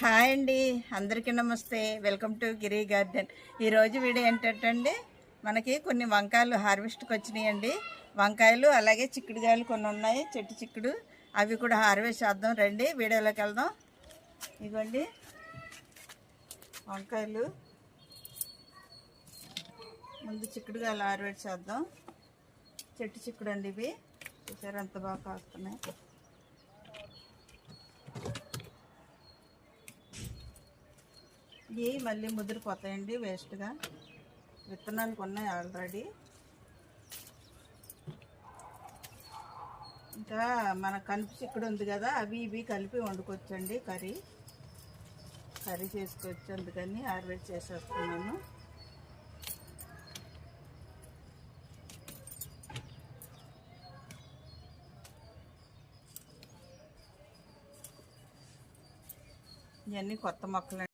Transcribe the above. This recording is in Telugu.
హాయ్ అండి అందరికీ నమస్తే. Welcome to Giri garden. ఈరోజు వీడియో ఏంటంటే మనకి కొన్ని వంకాయలు హార్వెస్ట్కి వచ్చినాయండి. వంకాయలు అలాగే చిక్కుడుకాయలు కొన్ని ఉన్నాయి చెట్టు చిక్కుడు. అవి కూడా హార్వెస్ట్ చేద్దాం రండి వీడియోలోకి వెళ్దాం. ఇదిగోండి వంకాయలు. ముందు చిక్కుడుకాయలు హార్వెస్ట్ చేద్దాం. చెట్టు చిక్కుడు అండి ఇవి. చూసారు ఎంత బాగా కాస్తున్నాయి. ఇవి మళ్ళీ ముదిరిపోతాయండి వేస్ట్గా. విత్తనాలు ఉన్నాయి ఆల్రెడీ. ఇంకా మన కనుపు చిక్కుడు ఉంది కదా అవి ఇవి కలిపి వండుకోవచ్చండి కర్రీ. కర్రీ చేసుకోవచ్చు అందుకని ఆర్వేట్ చేసేస్తున్నాను. ఇవన్నీ కొత్త మొక్కలు